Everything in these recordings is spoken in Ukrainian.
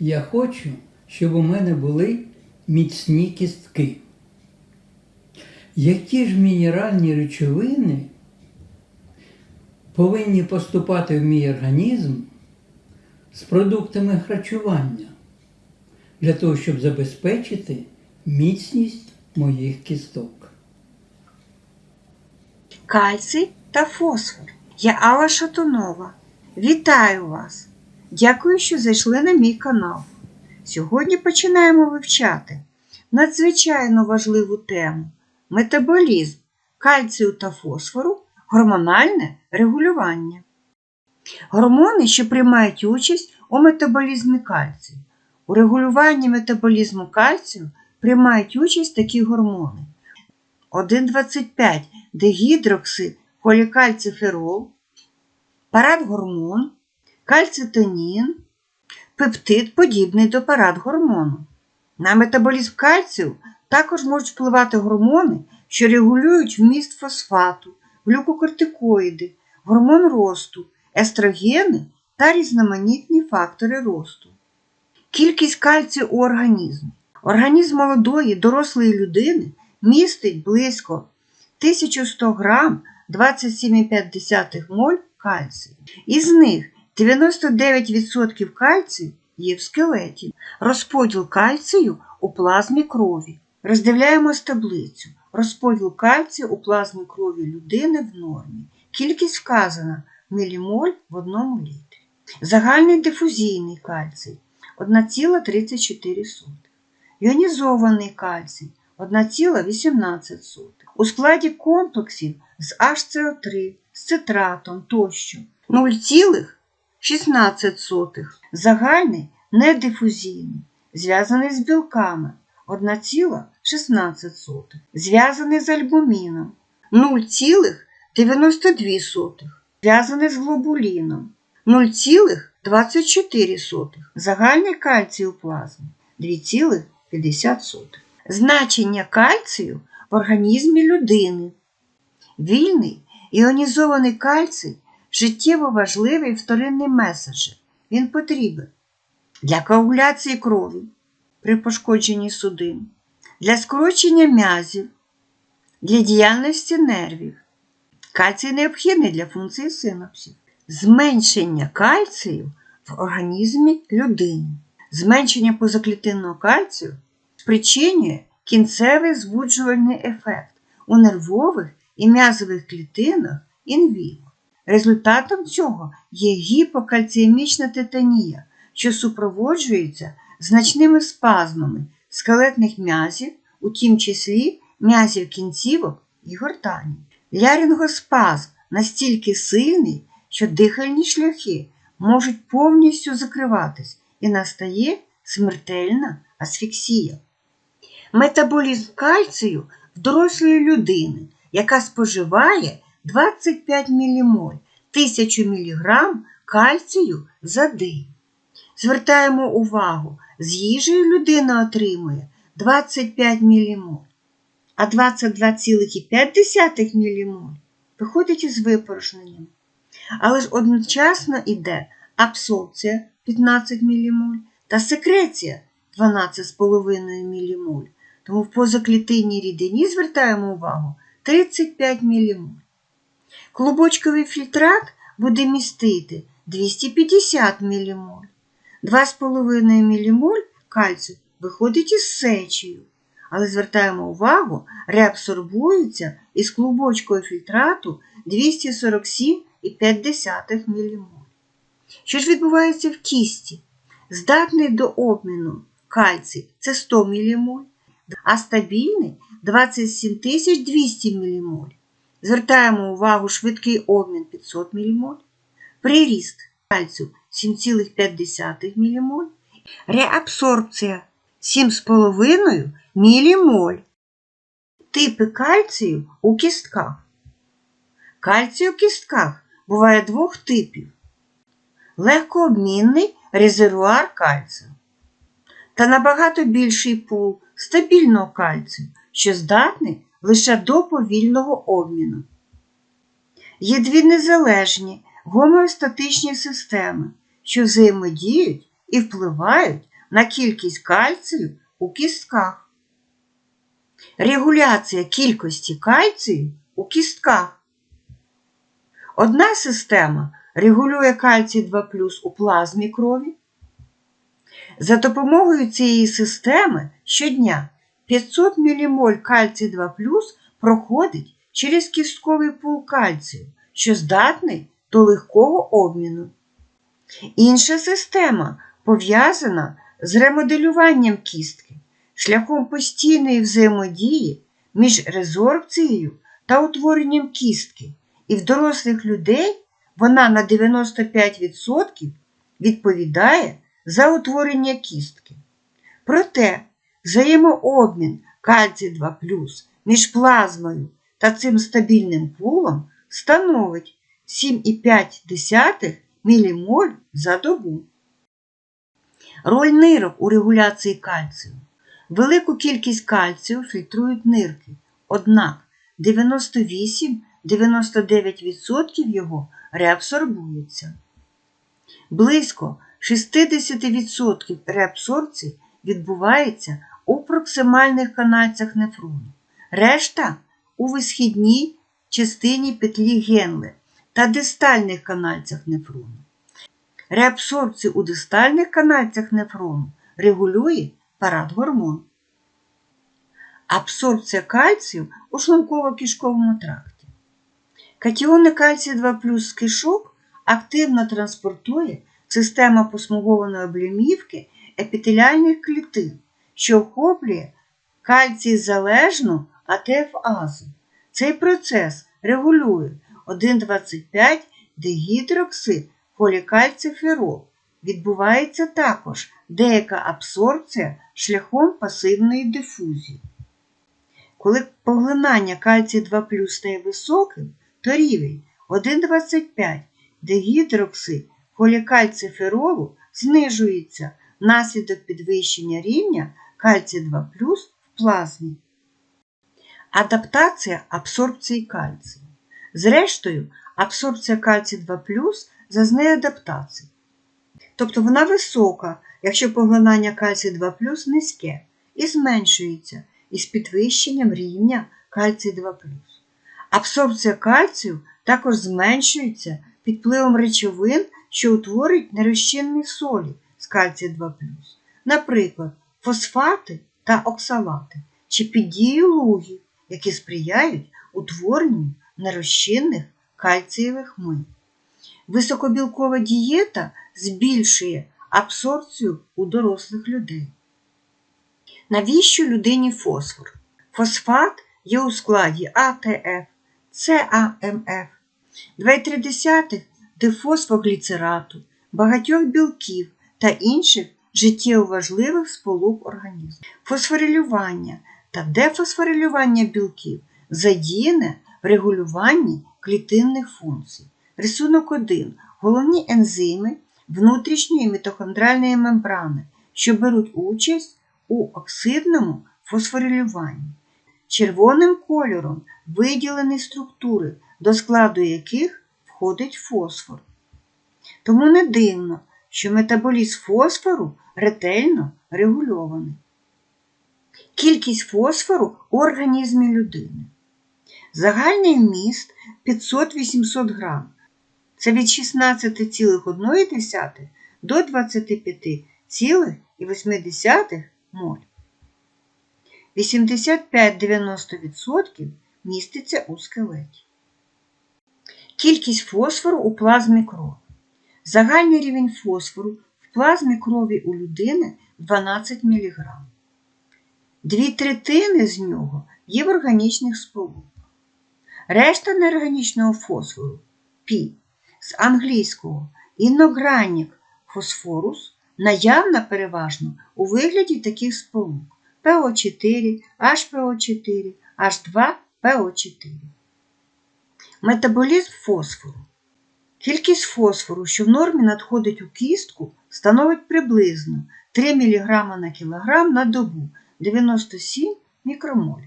Я хочу, щоб у мене були міцні кістки. Які ж мінеральні речовини повинні поступати в мій організм з продуктами харчування для того, щоб забезпечити міцність моїх кісток? Кальцій та фосфор. Я Алла Шатунова. Вітаю вас! Дякую, що зайшли на мій канал. Сьогодні починаємо вивчати надзвичайно важливу тему метаболізм кальцію та фосфору, гормональне регулювання. Гормони, що приймають участь у метаболізмі кальцію. У регулюванні метаболізму кальцію приймають участь такі гормони: 1,25 дегідроксид холікальциферол, парадгормон, кальцитонін, пептид подібний до парадгормону. На метаболізм кальцію також можуть впливати гормони, що регулюють вміст фосфату, глюкокортикоїди, гормон росту, естрогени та різноманітні фактори росту. Кількість кальцію у організмі. Організм молодої, дорослої людини містить близько 1100 грам 27,5 моль кальцію. Із них 99% кальцію є в скелеті. Розподіл кальцію у плазмі крові. Роздивляємось таблицю. Розподіл кальцію у плазмі крові людини в нормі. Кількість вказана мілімоль в одному літрі. Загальний дифузійний кальцій 1,34. Іонізований кальцій 1,18. У складі комплексів з HCO3, з цитратом тощо 0,16. Загальний недифузійний, зв'язаний з білками 1,16. Зв'язаний з альбуміном 0,92. Зв'язаний з глобуліном 0,24. Загальний кальцій у плазмі 2,50. Значення кальцію в організмі людини. Вільний іонізований кальцій життєво важливий вторинний меседжер. Він потрібен для коагуляції крові при пошкодженні судин, для скорочення м'язів, для діяльності нервів. Кальцій необхідний для функції синапсів. Зменшення кальцію в організмі людини. Зменшення позаклітинного кальцію спричинює кінцевий збуджувальний ефект у нервових і м'язових клітинах інвіво. Результатом цього є гіпокальціємічна тетанія, що супроводжується значними спазмами скелетних м'язів, у тім числі м'язів кінцівок і гортані. Лярінгоспазм настільки сильний, що дихальні шляхи можуть повністю закриватись і настає смертельна асфіксія. Метаболізм кальцію в дорослої людини, яка споживає 25 мілімоль 1000 мг кальцію за день. Звертаємо увагу, з їжею людина отримує 25 мілімоль, а 22,5 мілімоль виходить із випорожненням. Але ж одночасно йде абсорбція 15 мілімоль та секреція 12,5 мілімоль. Тому в позаклітинній рідині звертаємо увагу 35 мілімоль. Клубочковий фільтрат буде містити 250 мілімоль. 2,5 мілімоль кальцію виходить із сечею. Але звертаємо увагу, реабсорбується із клубочкового фільтрату 247,5 мілімоль. Що ж відбувається в кісті? Здатний до обміну кальцій це 100 мілімоль, а стабільний 27 200 мілімоль. Звертаємо увагу швидкий обмін 500 мілімоль, приріст кальцію 7,5 мілімоль, реабсорбція 7,5 мілімоль. Типи кальцію у кістках. Кальцій у кістках буває двох типів. Легкообмінний резервуар кальцію та набагато більший пул стабільного кальцію, що здатний лише до повільного обміну. Є дві незалежні гомеостатичні системи, що взаємодіють і впливають на кількість кальцію у кістках. Регуляція кількості кальцію у кістках. Одна система регулює кальцій 2 у плазмі крові. За допомогою цієї системи щодня 500 мілімоль кальцій 2 проходить через кістковий пул кальцію, що здатний до легкого обміну. Інша система пов'язана з ремоделюванням кістки шляхом постійної взаємодії між резорбцією та утворенням кістки, і в дорослих людей вона на 95% відповідає за утворення кістки. Проте взаємообмін кальцій 2 між плазмою та цим стабільним пулом становить 7,5 мілімоль за добу. Роль нирок у регуляції кальцію. Велику кількість кальцію фільтрують нирки, однак 98-99% його реабсорбуються. Близько 60% реабсорбції відбувається у проксимальних канальцях нефрону, решта у висхідній частині петлі Генле та дистальних канальцях нефрону. Реабсорбцію у дистальних канальцях нефрону регулює парадгормон. Абсорбція кальцію у шлунково-кишковому тракті. Катіони кальцію 2 з кишок активно транспортує система посмугованої облімівки епітеліальних клітин, що охоплює кальцій залежну АТФазу. Цей процес регулює 1,25 дегідроксид полікальциферол. Відбувається також деяка абсорбція шляхом пасивної дифузії. Коли поглинання кальцій 2 плюс стає високим, то рівень 1,25 дегідроксид полікальциферолу знижується внаслідок підвищення рівня кальцій 2 плюс в плазмі. Адаптація абсорбції кальцію. Зрештою, абсорбція кальцію 2 зазнає адаптації. Тобто вона висока, якщо поглинання кальцію 2 низьке, і зменшується із підвищенням рівня кальцію 2 Абсорбція кальцію також зменшується під впливом речовин, що утворюють нерозчинні солі з кальцію 2 наприклад, фосфати та оксалати, чи під дією лугів, які сприяють утворенню нерозчинних кальцієвих мил. Високобілкова дієта збільшує абсорбцію у дорослих людей. Навіщо людині фосфор? Фосфат є у складі АТФ, ЦАМФ, 2,3 дифосфогліцерату, багатьох білків та інших життєво важливих сполук організму. Фосфорилювання та дефосфорилювання білків задіяне в регулюванні клітинних функцій. Рисунок 1. Головні ензими внутрішньої мітохондральної мембрани, що беруть участь у оксидному фосфорилюванні. Червоним кольором виділені структури, до складу яких входить фосфор. Тому не дивно, що метаболізм фосфору ретельно регульований. Кількість фосфору у організмі людини. Загальний вміст 500-800 грам. Це від 16,1 до 25,8 моль. 85-90% міститься у скелеті. Кількість фосфору у плазмі крові. Загальний рівень фосфору в плазмі крові у людини 12 мг. Дві третини з нього є в органічних сполуках. Решта неорганічного фосфору пі з англійського іногранник фосфорус наявна переважно у вигляді таких сполук ПО4, HPO4, H2PO4. Метаболізм фосфору. Кількість фосфору, що в нормі надходить у кістку, становить приблизно 3 мг на кілограм на добу 97 мікромоль.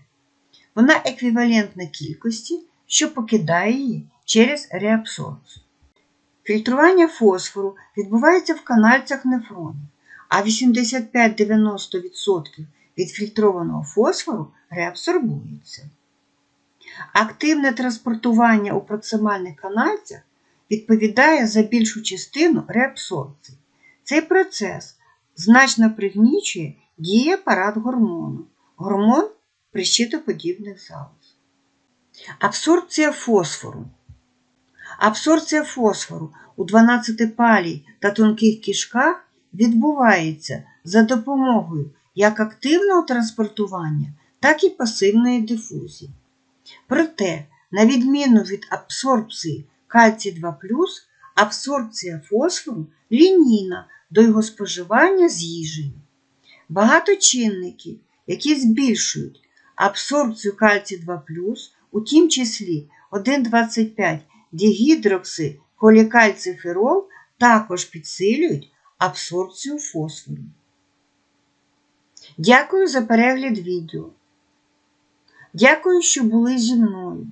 Вона еквівалентна кількості, що покидає її через реабсорбцію. Фільтрування фосфору відбувається в канальцях нефронів. а 85-90% відфільтрованого фосфору реабсорбується. Активне транспортування у проксимальних канальцях відповідає за більшу частину реабсорбції. Цей процес значно пригнічує діє апарат гормону, гормон прищитоподібних залоз. Абсорбція фосфору. Абсорбція фосфору у 12-палій та тонких кишках відбувається за допомогою як активного транспортування, так і пасивної дифузії. Проте, на відміну від абсорбції кальцій 2 абсорбція фосфору лінійна до його споживання з їжею. Багато чинників, які збільшують абсорбцію кальцій 2 у тім числі 1,25 дігідрокси холікальциферол, також підсилюють абсорбцію фосфору. Дякую за перегляд відео. Дякую, що були зі мною.